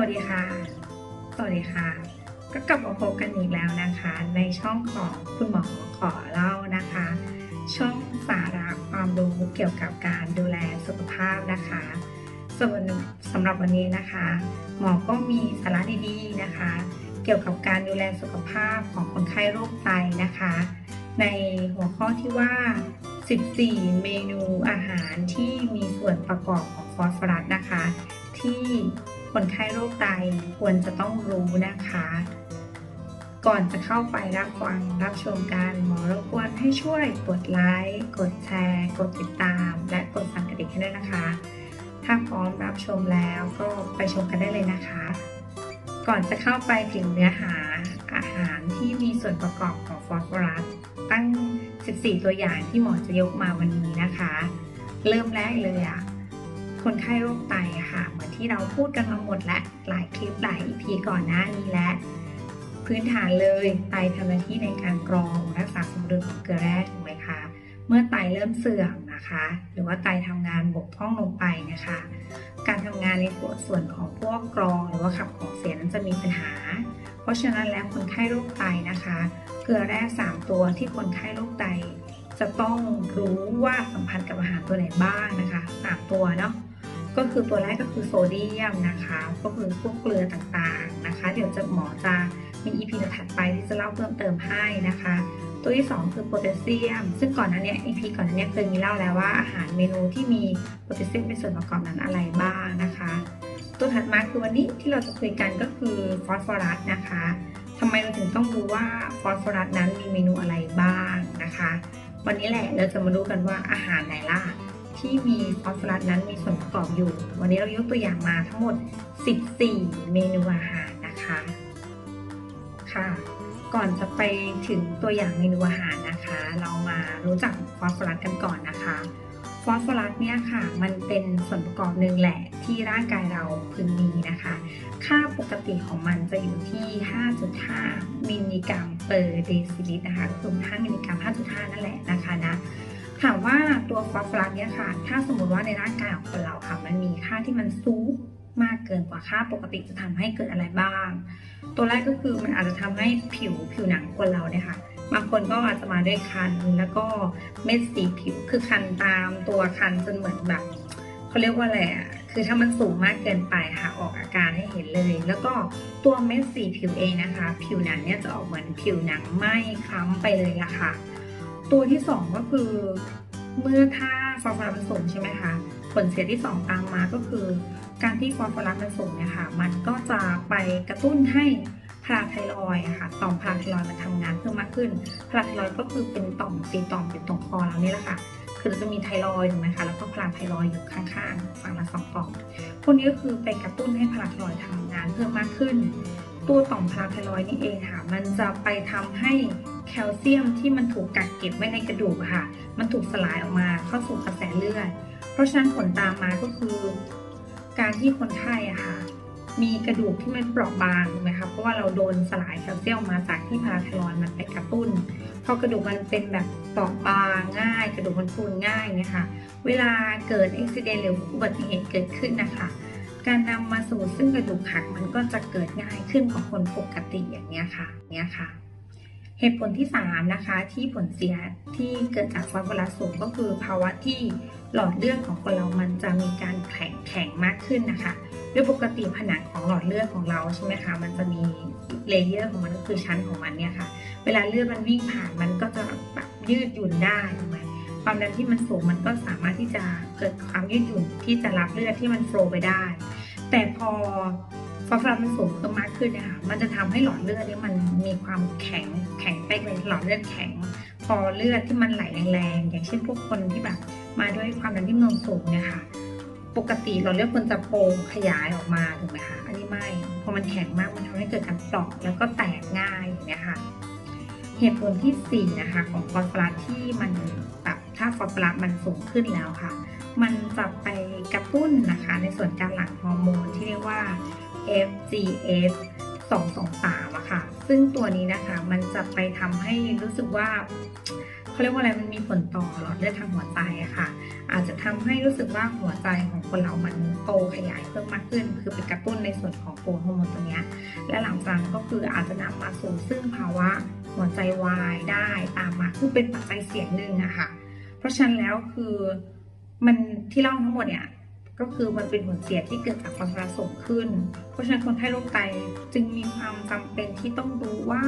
วัสดีค่ะ สวัสดีค่ะ ก็กลับมาพบกันอีกแล้วนะคะ ในช่องของคุณหมอขอเล่านะคะ ช่องสาระความรู้เกี่ยวกับการดูแลสุขภาพนะคะ ส่วนสำหรับวันนี้นะคะ หมอก็มีสาระดีๆนะคะ เกี่ยวกับการดูแลสุขภาพของคนไข้โรคไตนะคะ ในหัวข้อที่ว่า 14 เมนูอาหารที่มีส่วนประกอบของฟอสฟอรัสนะคะ ที่ คนไข้โรคไตควรจะต้องรู้นะคะ ก่อนจะเข้าไปรับฟังรับชมการหมอรบกวนให้ช่วยกดไลค์กดแชร์ กดติดตาม และกดสั่นกระดิ่งให้ด้วยนะคะ ถ้าพร้อมรับชมแล้วก็ไปชมกันได้เลยนะคะ ก่อนจะเข้าไปถึงเนื้อหาอาหารที่มีส่วนประกอบของฟอสฟอรัสตั้ง 14 ตัวอย่างที่หมอจะยกมาวันนี้นะคะ เริ่มแรกเลยอะ คนไข้โรคไตค่ะ เหมือนที่เราพูดกันมาหมดและหลายคลิปหลาย EP ก่อนหน้านี้และ พื้นฐานเลยไตทำหน้าที่ในการกรองรักษาสมดุลของเกลือแร่ถูกไหมคะ เมื่อไตเริ่มเสื่อมนะคะ หรือว่าไตทำงานบกพร่องลงไปนะคะ การทำงานในส่วนของพวกกรองหรือว่าขับของเสียนั้นจะมีปัญหา เพราะฉะนั้นแล้วคนไข้โรคไตนะคะ เกลือแร่3ตัวที่คนไข้โรคไตจะต้องรู้ว่าสัมพันธ์กับอาหารตัวไหนบ้างนะคะ 3 ตัวเนาะ ก็คือตัวแรกก็คือโซเดียมนะคะ ก็คือพวกเกลือต่างๆนะคะ เดี๋ยวจะหมอจะมี EP ถัดไปที่จะเล่าเพิ่มเติมให้นะคะ ตัวที่ 2 คือโพแทสเซียม ซึ่งก่อนหน้านี้ EP ก่อนหน้านี้เคยมีเล่าแล้วว่าอาหารเมนูที่มีโพแทสเซียมเป็นส่วนประกอบนั้นอะไรบ้างนะคะ ตัวถัดมาคือวันนี้ที่เราจะคุยกันก็คือฟอสฟอรัสนะคะทำไมเราถึงต้องรู้ว่าฟอสฟอรัสนั้นมีเมนูอะไรบ้างนะคะ วันนี้แหละเราจะมาดูกันว่าอาหารไหนล่ะ ที่มีฟอสฟอรัสนั้นมีส่วนประกอบอยู่ วันนี้เรายกตัวอย่างมาทั้งหมด 14 เมนูอาหารนะคะค่ะ ก่อนจะไปถึงตัวอย่างเมนูอาหารนะคะ เรามารู้จักฟอสฟอรัสกันก่อนนะคะฟอสฟอรัสเนี่ยค่ะ มันเป็นส่วนประกอบหนึ่งแหละที่ร่างกายเราพึงมีนะคะ ค่าปกติของมันจะอยู่ที่ 5.5 มิลลิกรัมเปอร์เดซิลิตรนะคะคือ5มิลลิกรัม 5.5 นั่นแหละนะคะนะ ถามว่าตัวฟอสฟอรัสเนี่ยค่ะ ถ้าสมมติว่าในร่างกายของคนเราค่ะ มันมีค่าที่มันสูงมากเกินกว่าค่าปกติจะทำให้เกิดอะไรบ้าง ตัวแรกก็คือมันอาจจะทำให้ผิวผิวหนังคนเราเนี่ยค่ะบางคนก็อาจจะมาด้วยคันแล้วก็เม็ดสีผิวคือคันตามตัวคันจนเหมือนแบบเขาเรียกว่าอะไรอะคือถ้ามันสูงมากเกินไปค่ะออกอาการให้เห็นเลย แล้วก็ตัวเม็ดสีผิวเองนะคะ ผิวหนังเนี่ยจะออกเหมือนผิวหนังไหม้คล้ำไปเลยละค่ะ ตัวที่สองก็คือเมื่อค่าฟอสฟอรัสมันสูงใช่ไหมคะผลเสียที่สองตามมาก็คือ การที่ฟอสฟอรัสมันสูงเนี่ยค่ะมันก็จะไปกระตุ้นให้พาราไทรอยค่ะต่อมพาราไทรอยมันทำงานเพิ่มมากขึ้นพาราไทรอยก็คือเป็นต่อมสีต่อมอยู่ตรงคอเรานี่แหละค่ะ คือเราจะมีไทรอยถูกไหมคะแล้วก็พาราไทรอยอยู่ข้างๆฝั่งละสองต่อมพวกนี้ก็คือไปกระตุ้นให้พาราไทรอยด์ทำงานเพิ่มมากขึ้น ตัวต่อมพาราไทรอยด์นี่เองค่ะ มันจะไปทำให้แคลเซียมที่มันถูกกักเก็บไว้ในกระดูกค่ะ มันถูกสลายออกมาเข้าสู่กระแสเลือด เพราะฉะนั้นผลตามมาก็คือ การที่คนไข้อะค่ะ มีกระดูกที่มันเปราะบางถูกไหมคะเพราะว่าเราโดนสลายแคลเซียมมาจากที่พาราไทรอยด์มันไปกระตุ้นพอกระดูกมันเป็นแบบเปราะบางง่าย กระดูกมันพูนง่ายเนี่ยค่ะ เวลาเกิดอุบิเหตุหรืออุบัติเหตุเกิดขึ้นนะคะ การนำมาสู่ซึ่งกระดูกหักมันก็จะเกิดง่ายขึ้นกว่าคนปกติอย่างเนี้ยค่ะเนี้ยค่ะ เหตุผลที่3นะคะที่ผลเสียที่เกิดจากฟอสฟอรัสสูงก็คือภาวะที่หลอดเลือดของคนเรามันจะมีการแข็งแข็งมากขึ้นนะคะโดยปกติผนังของหลอดเลือดของเราใช่ไหมคะมันจะมีเลเยอร์ของมันก็คือชั้นของมันเนี่ยค่ะ เวลาเลือดมันวิ่งผ่านมันก็จะแบบยืดหยุ่นได้ถูกไหมความดันที่มันสูงมันก็สามารถที่จะเกิดความยืดหยุ่นที่จะรับเลือดที่มันโฟลไปได้ แต่พอฟอสฟอรัสมันสูงเพิ่มมากขึ้นเนะคะมันจะทำให้หลอดเลือดเนี่ยมันมีความแข็งแข็งเป๊กเลยหลอดเลือดแข็ง พอเลือดที่มันไหลแรงๆอย่างเช่นพวกคนที่แบบมาด้วยความดันที่มันสูงเนี่ยค่ะ ปกติหลอดเลือดควรจะโป่งขยายออกมาถูกไหมคะอันนี้ไม่พอมันแข็งมากมันทำให้เกิดการเปราะแล้วก็แตกง่ายอย่างเงี้ยค่ะเหตุผลที่4นะคะของฟอสฟอรัสที่มันแบบถ้าฟอสฟอรัสมันสูงขึ้นแล้วค่ะ มันจะไปกระตุ้นนะคะในส่วนการหลั่งฮอร์โมนที่เรียกว่า FGF 223อะค่ะ ซึ่งตัวนี้นะคะมันจะไปทำให้รู้สึกว่าเขาเรียกว่าอะไรมันมีผลต่อหลอดเลือดทางหัวใจอะค่ะ อาจจะทำให้รู้สึกว่าหัวใจของคนเรามันโตขยายเพิ่มมากขึ้น คือไปกระตุ้นในส่วนของตัวฮอร์โมนตัวนี้และหลังจากก็คืออาจจะนำมาสู่ซึ่งภาวะหัวใจวายได้ตามมาคือเป็นปัจจัยเสี่ยงหนึ่งอะค่ะ เพราะฉะนั้นแล้วคือ มันที่เล่าทั้งหมดเนี่ย ก็คือมันเป็นผลเสียที่เกิดจากฟอสฟอรัสสูงขึ้น เพราะฉะนั้นคนไข้โรคไตจึงมีความจำเป็นที่ต้องรู้ว่า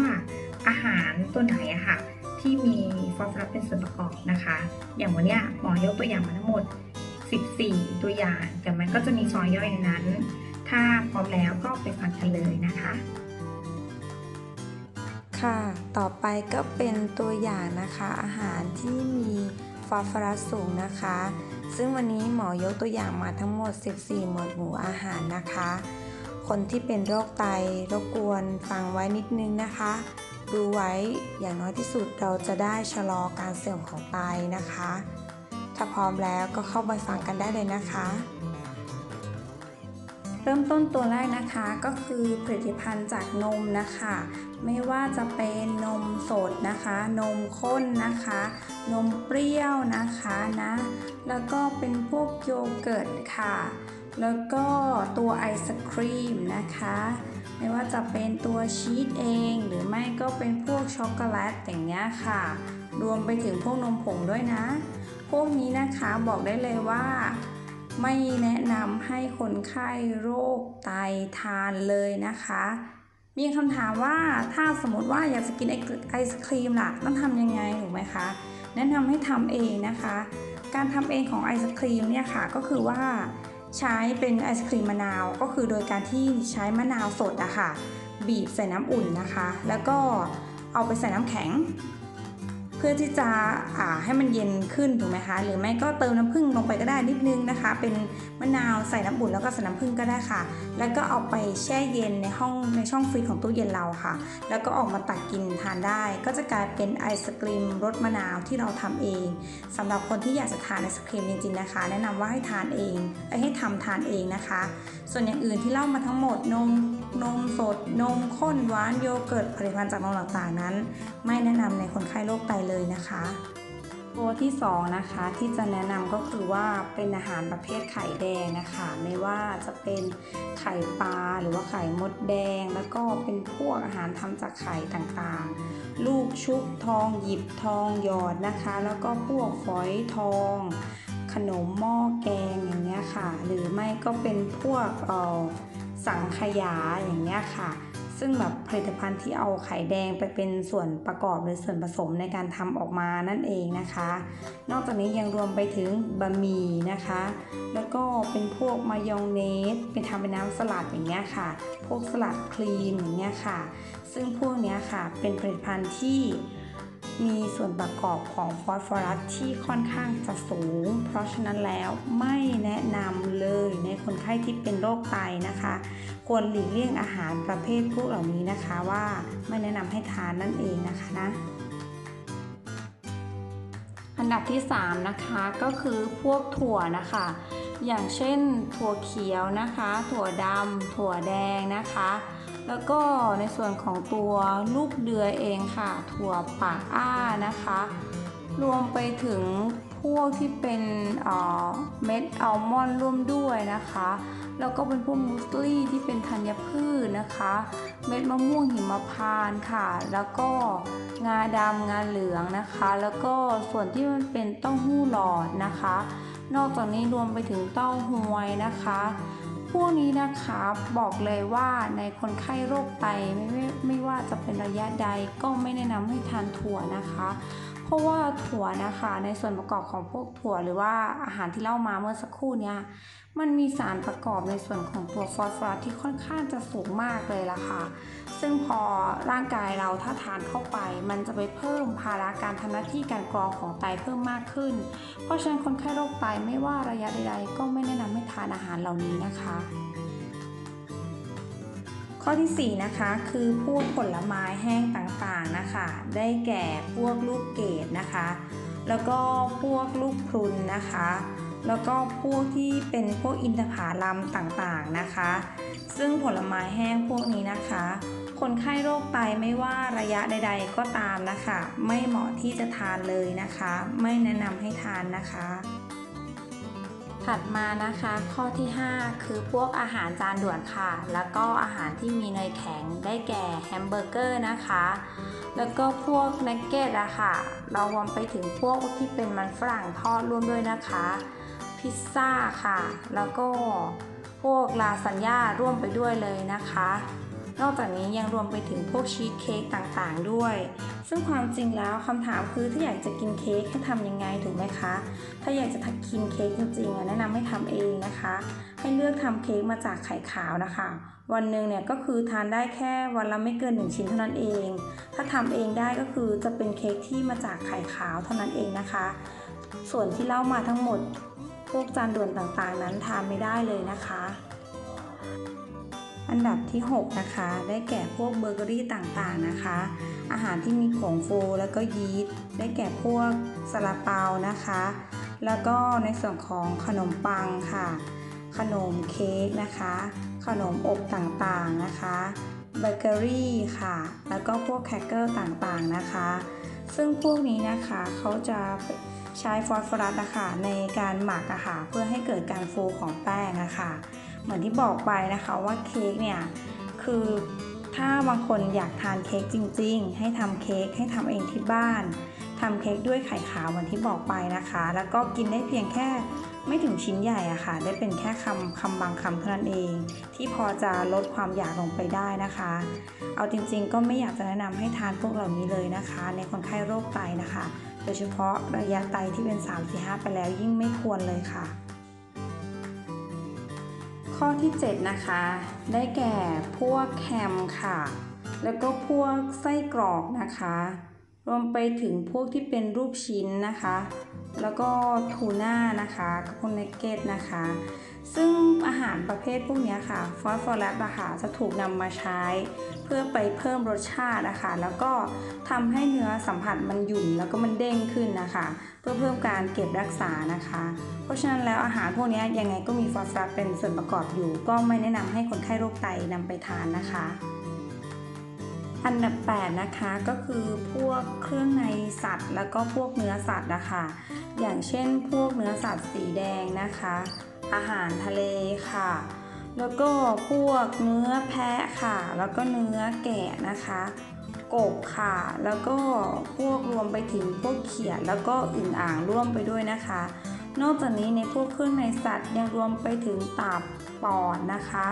อาหารตัวไหนอะค่ะ ที่มีฟอสฟอรัสเป็นส่วนประกอบนะคะ อย่างวันนี้หมอยกตัวอย่างมาทั้งหมด 14 ตัวอย่าง แต่มันก็จะมีซอยย่อยในนั้น ถ้าพร้อมแล้วก็ไปฟังกันเลยนะคะค่ะ ต่อไปก็เป็นตัวอย่างนะคะ อาหารที่มีฟอสฟอรัสสูงนะคะ ซึ่งวันนี้หมอยกตัวอย่างมาทั้งหมด 14 หมวดหมู่อาหารนะคะ คนที่เป็นโรคไตรบกวนฟังไว้นิดนึงนะคะ ดูไว้อย่างน้อยที่สุดเราจะได้ชะลอการเสื่อมของไตนะคะ ถ้าพร้อมแล้วก็เข้าไปฟังกันได้เลยนะคะ เริ่มต้นตัวแรกนะคะก็คือผลิตภัณฑ์จากนมนะคะ ไม่ว่าจะเป็นนมสดนะคะ นมข้นนะคะ นมเปรี้ยวนะคะนะแล้วก็เป็นพวกโยเกิร์ตค่ะ แล้วก็ตัวไอศครีมนะคะ ไม่ว่าจะเป็นตัวชีสเองหรือไม่ก็เป็นพวกช็อกโกแลตอย่างเงี้ยค่ะ รวมไปถึงพวกนมผงด้วยนะ พวกนี้นะคะบอกได้เลยว่า ไม่แนะนำให้คนไข้โรคไตทานเลยนะคะ มีคำถามว่าถ้าสมมติว่าอยากจะกินไอศครีมล่ะต้องทำยังไงถูกไหมคะ แนะนำให้ทำเองนะคะ การทำเองของไอศครีมเนี่ยค่ะก็คือว่าใช้เป็นไอศครีมมะนาวก็คือโดยการที่ใช้มะนาวสดอะค่ะบีบใส่น้ำอุ่นนะคะ แล้วก็เอาไปใส่น้ำแข็ง เพื่อที่จะอ่าให้มันเย็นขึ้นถูกไหมคะ หรือไม่ก็เติมน้ำผึ้งลงไปก็ได้นิดนึงนะคะ เป็นมะนาวใส่น้ำอุ่นแล้วก็ใส่น้ำผึ้งก็ได้ค่ะ แล้วก็เอาไปแช่เย็นในห้องในช่องฟรีซของตู้เย็นเราค่ะ แล้วก็ออกมาตักกินทานได้ ก็จะกลายเป็นไอศกรีมรสมะนาวที่เราทำเองสำหรับคนที่อยากจะทานไอศครีมจริงๆนะคะ แนะนำว่าให้ทานเองให้ทำทานเองนะคะ ส่วนอย่างอื่นที่เล่ามาทั้งหมดนมนมสดนมข้นหวานโยเกิร์ตผลิตภัณฑ์จากนมต่างๆนั้น ไม่แนะนำในคนไข้โรคไตเลยนะคะ ตัวที่สองนะคะที่จะแนะนำก็คือว่าเป็นอาหารประเภทไข่แดงนะคะ ไม่ว่าจะเป็นไข่ปลาหรือว่าไข่มดแดง แล้วก็เป็นพวกอาหารทำจากไข่ต่างๆ ลูกชุบทองหยิบทองหยอดนะคะ แล้วก็พวกฝอยทองขนมหม้อแกงอย่างเงี้ยค่ะ หรือไม่ก็เป็นพวกออสังขยาอย่างเงี้ยค่ะ ซึ่งแบบผลิตภัณฑ์ที่เอาไข่แดงไปเป็นส่วนประกอบหรือส่วนผสมในการทำออกมานั่นเองนะคะ นอกจากนี้ยังรวมไปถึงบะหมี่นะคะ แล้วก็เป็นพวกมายองเนสเป็นทำเป็นน้ำสลัดอย่างเงี้ยค่ะ พวกสลัดครีมอย่างเงี้ยค่ะ ซึ่งพวกเนี้ยค่ะเป็นผลิตภัณฑ์ที่มีส่วนประกอบของฟอสฟอรัสที่ค่อนข้างจะสูง เพราะฉะนั้นแล้วไม่แนะนำเลยในคนไข้ที่เป็นโรคไตนะคะ ควรหลีกเลี่ยงอาหารประเภทพวกเหล่านี้นะคะว่าไม่แนะนำให้ทานนั่นเองนะคะนะอันดับที่ 3 นะคะก็คือพวกถั่วนะคะ อย่างเช่นถั่วเขียวนะคะ ถั่วดำถั่วแดงนะคะ แล้วก็ในส่วนของตัวลูกเดือยเองค่ะ ถั่วปากอ้านะคะ รวมไปถึงพวกที่เป็นเเม็ดอัลมอนด์ร่วมด้วยนะคะ แล้วก็เป็นพวกมูสลี่ที่เป็นธัญพืชนะคะ เม็ดมะม่วงหิมพานต์ค่ะ แล้วก็งาดำงาเหลืองนะคะ แล้วก็ส่วนที่มันเป็นเต้าหู้หลอดนะคะ นอกจากนี้รวมไปถึงเต้าหวยนะคะพวกนี้นะคะบอกเลยว่าในคนไข้โรคไตไม่ไม่ไม่ว่าจะเป็นระยะใดก็ไม่แนะนำให้ทานถั่วนะคะ เพราะว่าถั่วนะคะในส่วนประกอบของพวกถั่วหรือว่าอาหารที่เล่ามาเมื่อสักครู่เนี้ยมันมีสารประกอบในส่วนของตัวฟอสฟอรัสที่ค่อนข้างจะสูงมากเลยล่ะค่ะ ซึ่งพอร่างกายเราถ้าทานเข้าไป มันจะไปเพิ่มภาระการทำหน้าที่การกรองของไตเพิ่มมากขึ้น เพราะฉะนั้นคนไข้โรคไตไม่ว่าระยะใดๆก็ไม่แนะนำให้ทานอาหารเหล่านี้นะคะ ข้อที่ 4 นะคะ คือพวกผลไม้แห้งต่างๆนะคะ ได้แก่พวกลูกเกดนะคะ แล้วก็พวกลูกพรุนนะคะ แล้วก็พวกที่เป็นพวกอินทผลัมต่างๆนะคะ ซึ่งผลไม้แห้งพวกนี้นะคะ คนไข้โรคไตไม่ว่าระยะใด ๆ ก็ตามนะคะ ไม่เหมาะที่จะทานเลยนะคะ ไม่แนะนำให้ทานนะคะ ถัดมานะคะข้อที่ 5 คือพวกอาหารจานด่วนค่ะ แล้วก็อาหารที่มีเนยแข็งได้แก่แฮมเบอร์เกอร์นะคะ แล้วก็พวกนักเก็ตอะค่ะ เรารวมไปถึงพวกที่เป็นมันฝรั่งทอดร่วมด้วยนะคะ พิซซ่าค่ะ แล้วก็พวกลาซานญ่าร่วมไปด้วยเลยนะคะ นอกจากนี้ยังรวมไปถึงพวกชีสเค้กต่างๆ ด้วย ซึ่งความจริงแล้วคำถามคือถ้าอยากจะกินเค้กให้ทำยังไงถูกไหมคะ ถ้าอยากจะกินเค้กจริงๆแนะนำให้ทำเองนะคะ ให้เลือกทำเค้กมาจากไข่ขาวนะคะ วันหนึ่งเนี่ยก็คือทานได้แค่วันละไม่เกิน 1 ชิ้นเท่านั้นเอง ถ้าทำเองได้ก็คือจะเป็นเค้กที่มาจากไข่ขาวเท่านั้นเองนะคะ ส่วนที่เล่ามาทั้งหมดพวกจานด่วนต่างๆ นั้นทานไม่ได้เลยนะคะ อันดับที่ 6 นะคะ ได้แก่พวกเบเกอรี่ต่างๆนะคะ อาหารที่มีผงฟูแล้วก็ยีสต์ได้แก่พวกซาลาเปานะคะ แล้วก็ในส่วนของขนมปังค่ะ ขนมเค้กนะคะ ขนมอบต่างๆนะคะเบเกอรี่ค่ะ แล้วก็พวกแครกเกอร์ต่างๆนะคะ ซึ่งพวกนี้นะคะเขาจะใช้ฟอสฟอรัสนะคะในการหมักอะค่ะเพื่อให้เกิดการฟูของแป้งอะค่ะ เหมือนที่บอกไปนะคะว่าเค้กเนี่ยคือถ้าบางคนอยากทานเค้กจริง ๆ ให้ทำเค้กให้ทำเองที่บ้านทำเค้กด้วยไข่ขาวเหมือนที่บอกไปนะคะ แล้วก็กินได้เพียงแค่ไม่ถึงชิ้นใหญ่อะค่ะ ได้เป็นแค่คำคำบางคำเท่านั้นเอง ที่พอจะลดความอยากลงไปได้นะคะ เอาจริงๆ ก็ไม่อยากจะแนะนำให้ทานพวกเหล่านี้เลยนะคะ ในคนไข้โรคไตนะคะ โดยเฉพาะระยะไตที่เป็น 3-5 ไปแล้วยิ่งไม่ควรเลยค่ะ ข้อที่ 7 นะคะ ได้แก่พวกแฮมค่ะ แล้วก็พวกไส้กรอกนะคะ รวมไปถึงพวกที่เป็นรูปชิ้นนะคะ แล้วก็ทูน่านะคะกับพวกเนกเก็ตนะคะ ซึ่งอาหารประเภทพวกนี้ค่ะฟอสฟอรัสอะค่ะจะถูกนำมาใช้ เพื่อไปเพิ่มรสชาตินะคะแล้วก็ทำให้เนื้อสัมผัสมันหยุ่นแล้วก็มันเด้งขึ้นนะคะ เพื่อเพิ่มการเก็บรักษานะคะ เพราะฉะนั้นแล้วอาหารพวกนี้ยังไงก็มีฟอสฟอรัสเป็นส่วนประกอบอยู่ ก็ไม่แนะนำให้คนไข้โรคไตนำไปทานนะคะ อันดับ8นะคะก็คือพวกเครื่องในสัตว์ แล้วก็พวกเนื้อสัตว์นะคะ อย่างเช่นพวกเนื้อสัตว์สีแดงนะคะ อาหารทะเลค่ะ แล้วก็พวกเนื้อแพะค่ะ แล้วก็เนื้อแกะนะคะ กบค่ะ แล้วก็พวกรวมไปถึงพวกเขียดแล้วก็อึ่งอ่างร่วมไปด้วยนะคะ นอกจากนี้ในพวกเครื่องในสัตว์ยังรวมไปถึงตับปอดนะคะ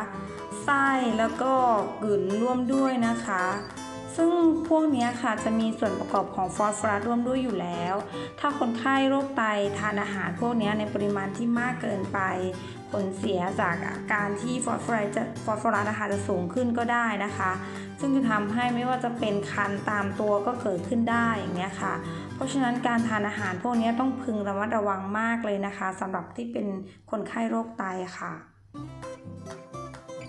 ไส้แล้วก็กลืนร่วมด้วยนะคะ ซึ่งพวกนี้ค่ะจะมีส่วนประกอบของฟอสฟอรัสร่วมด้วยอยู่แล้ว ถ้าคนไข้โรคไตทานอาหารพวกนี้ในปริมาณที่มากเกินไป ผลเสียจากการที่ฟอสฟอรัสจะฟอสฟอรัสนะคะจะสูงขึ้นก็ได้นะคะ ซึ่งจะทำให้ไม่ว่าจะเป็นคันตามตัวก็เกิดขึ้นได้อย่างเงี้ยค่ะ เพราะฉะนั้นการทานอาหารพวกนี้ต้องพึงระมัดระวังมากเลยนะคะสำหรับที่เป็นคนไข้โรคไตค่ะ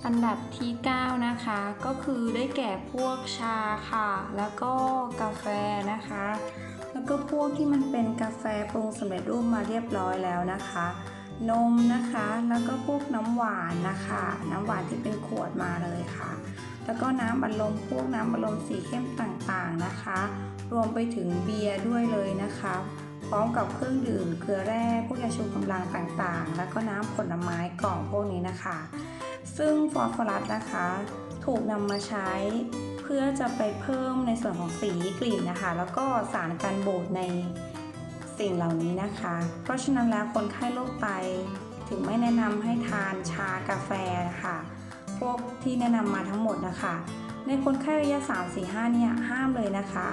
อันดับที่ 9 นะคะ ก็คือได้แก่พวกชาค่ะ แล้วก็กาแฟนะคะ แล้วก็พวกที่มันเป็นกาแฟปรุงสำเร็จรูปมาเรียบร้อยแล้วนะคะ นมนะคะ แล้วก็พวกน้ำหวานนะคะ น้ำหวานที่เป็นขวดมาเลยค่ะ แล้วก็น้ำอัดลมพวกน้ำอัดลมสีเข้มต่างๆนะคะ รวมไปถึงเบียร์ด้วยเลยนะคะ พร้อมกับเครื่องดื่มเกลือแร่พวกยาชูกำลังต่างๆ แล้วก็น้ำผลไม้กล่องพวกนี้นะคะ ซึ่งฟอสฟอรัสนะคะ ถูกนำมาใช้เพื่อจะไปเพิ่มในส่วนของสีกลิ่นนะคะ แล้วก็สารกันบูดในสิ่งเหล่านี้นะคะ เพราะฉะนั้นแล้วคนไข้โรคไตถึงไม่แนะนำให้ทานชากาแฟค่ะพวกที่แนะนำมาทั้งหมดนะคะ ในคนไข้ระยะ 3 4 5 เนี่ยห้ามเลยนะคะ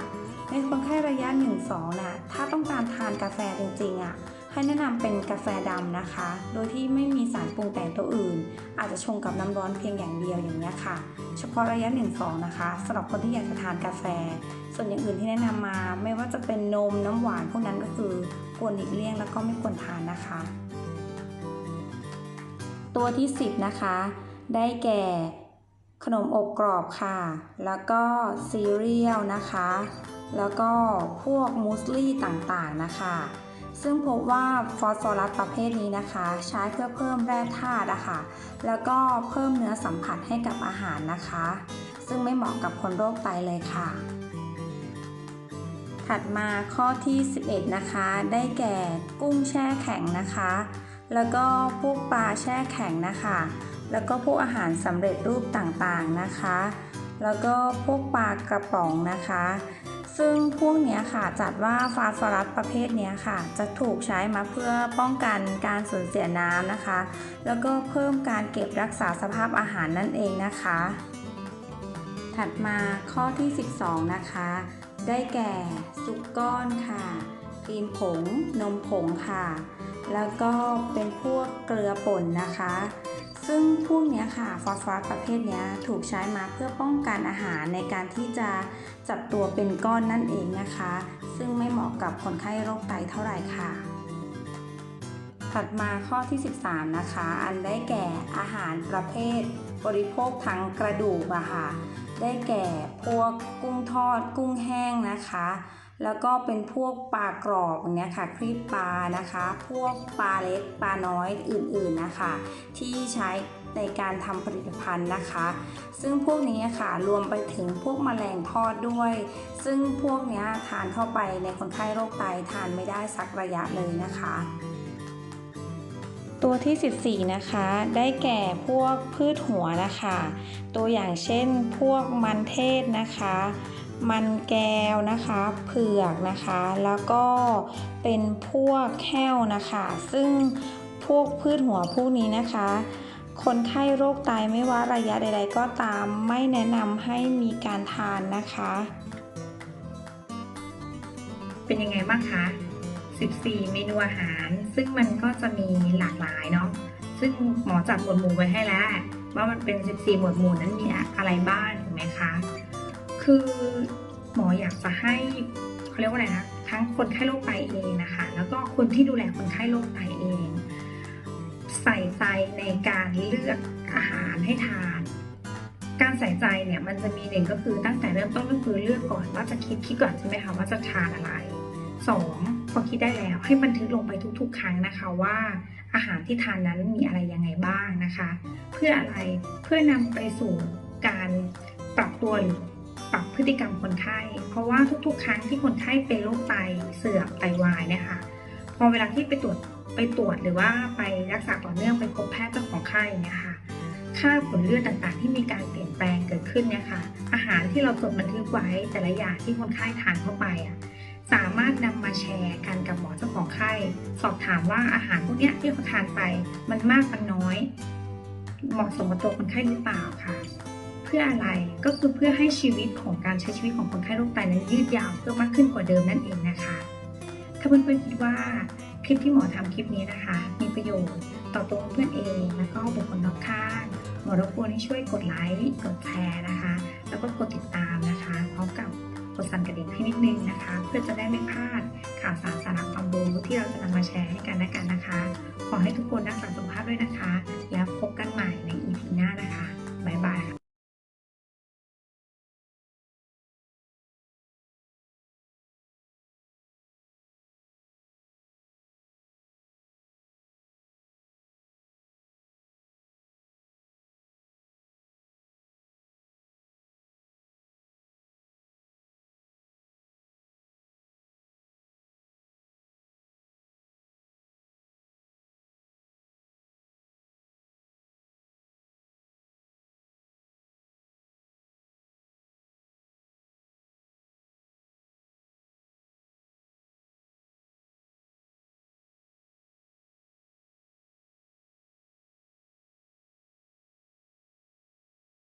ในคนไข้ระยะ 1 2นะถ้าต้องการทานกาแฟจริงๆอะให้แนะนำเป็นกาแฟดำนะคะ โดยที่ไม่มีสารปรุงแต่งตัวอื่น อาจจะชงกับน้ำร้อนเพียงอย่างเดียวอย่างนี้ค่ะ เฉพาะระยะ 1 2 นะคะสำหรับคนที่อยากจะทานกาแฟ ส่วนอย่างอื่นที่แนะนำมา ไม่ว่าจะเป็นนมน้ำหวานพวกนั้นก็คือควรหลีกเลี่ยงแล้วก็ไม่ควรทานนะคะ ตัวที่ 10 นะคะ ได้แก่ขนมอบกรอบค่ะ แล้วก็ซีเรียลนะคะ แล้วก็พวกมูสลี่ต่างๆนะคะ ซึ่งพบว่าฟอสฟอรัสประเภทนี้นะคะ ใช้เพื่อเพิ่มแร่ธาตุอะค่ะแล้วก็เพิ่มเนื้อสัมผัสให้กับอาหารนะคะ ซึ่งไม่เหมาะกับคนโรคไตเลยค่ะ ถัดมาข้อที่ 11 นะคะ ได้แก่กุ้งแช่แข็งนะคะ แล้วก็พวกปลาแช่แข็งนะคะ แล้วก็พวกอาหารสำเร็จรูปต่างๆนะคะ แล้วก็พวกปลากระป๋องนะคะ ซึ่งพวกนี้ค่ะจัดว่าฟาสฟอรัสประเภทนี้ค่ะ จะถูกใช้มาเพื่อป้องกันการสูญเสียน้ำนะคะ แล้วก็เพิ่มการเก็บรักษาสภาพอาหารนั่นเองนะคะ ถัดมาข้อที่ 12 นะคะ ได้แก่ซุปก้อนค่ะครีมผง นมผงค่ะ แล้วก็เป็นพวกเกลือป่นนะคะ ซึ่งพวกนี้ค่ะฟอสฟอรัสประเภทนี้ถูกใช้มาเพื่อป้องกันอาหารในการที่จะจับตัวเป็นก้อนนั่นเองนะคะ ซึ่งไม่เหมาะกับคนไข้โรคไตเท่าไหร่ค่ะ ถัดมาข้อที่ 13 นะคะ อันได้แก่อาหารประเภท บริโภคทั้งกระดูกอะค่ะ ได้แก่พวกกุ้งทอด กุ้งแห้งนะคะ แล้วก็เป็นพวกปลากรอบอย่างเงี้ยค่ะครีบปลานะคะ พวกปลาเล็กปลาน้อยอื่นๆนะคะ ที่ใช้ในการทำผลิตภัณฑ์นะคะ ซึ่งพวกนี้ค่ะรวมไปถึงพวกแมลงทอดด้วย ซึ่งพวกนี้ทานเข้าไปในคนไข้โรคไตทานไม่ได้สักระยะเลยนะคะ ตัวที่ 14 นะคะ ได้แก่พวกพืชหัวนะคะ ตัวอย่างเช่นพวกมันเทศนะคะ มันแก้วนะคะ เผือกนะคะ แล้วก็เป็นพวกแห้วนะคะ ซึ่งพวกพืชหัวพวกนี้นะคะ คนไข้โรคไตไม่ว่าระยะใด ๆ ก็ตามไม่แนะนำให้มีการทานนะคะ เป็นยังไงบ้างคะ 14 เมนูอาหาร ซึ่งมันก็จะมีหลากหลายเนาะซึ่งหมอจัดหมวดหมู่ไว้ให้แล้ว ว่ามันเป็น 14 หมวดหมู่นั้นมีอะไรบ้างถูกไหมคะ คือหมออยากจะให้เขาเรียกว่าอะไรนะทั้งคนไข้โรคไตเองนะคะ แล้วก็คนที่ดูแลคนไข้โรคไตเอง ใส่ใจในการเลือกอาหารให้ทาน การใส่ใจเนี่ยมันจะมีหนึ่งก็คือตั้งแต่เริ่มต้นก็คือเลือกก่อนว่าจะคิดคิดก่อนใช่ไหมคะว่าจะทานอะไรสองพอคิดได้แล้วให้บันทึกลงไปทุกๆ ครั้งนะคะว่าอาหารที่ทานนั้นมีอะไรยังไงบ้างนะคะ เพื่ออะไรเพื่อนำไปสู่การปรับตัวหรือ ปรับพฤติกรรมคนไข้ เพราะว่าทุกๆ ครั้งที่คนไข้เป็นโรคไตเสื่อมไตวายนี่ยค่ะพอเวลาที่ไปตรวจไปตรวจหรือว่าไปรักษาต่อเนื่องไปพบแพทย์เจ้าของไข้เนี่ยค่ะ ค่าผลเลือดต่างๆ ที่มีการเปลี่ยนแปลงเกิดขึ้นเนี่ยค่ะ อาหารที่เราจดบันทึกไว้แต่ละอย่างที่คนไข้ทานเข้าไปอะสามารถนำมาแชร์กันกับหมอเจ้าของไข้สอบถามว่าอาหารพวกเนี้ยที่เขาทานไปมันมากมันน้อย เหมาะสมกับตัวคนไข้หรือเปล่าค่ะ พื่ออะไร ก็คือเพื่อให้ชีวิตของการใช้ชีวิตของคนไข้โรคไตนั้นยืดยาวเพิ่มมากขึ้นกว่าเดิมนั่นเองนะคะ ถ้าเพื่อนๆคิดว่าคลิปที่หมอทำคลิปนี้นะคะ มีประโยชน์ต่อตัวเพื่อนเองแล้วก็บุคคลรอบข้างหมอรบกวนให้ช่วยกดไลค์กดแชร์นะคะ แล้วก็กดติดตามนะคะพร้อมกับกดสั่นกระดิ่งให้นิดนึงนะคะ เพื่อจะได้ไม่พลาดข่าวสารสาระความรู้ที่เราจะนำมาแชร์ให้กันและกันนะคะ ขอให้ทุกคนรักษาสุขภาพด้วยนะคะ แล้วพบกันใหม่ใน EP หน้านะคะ บ๊ายบายค่ะ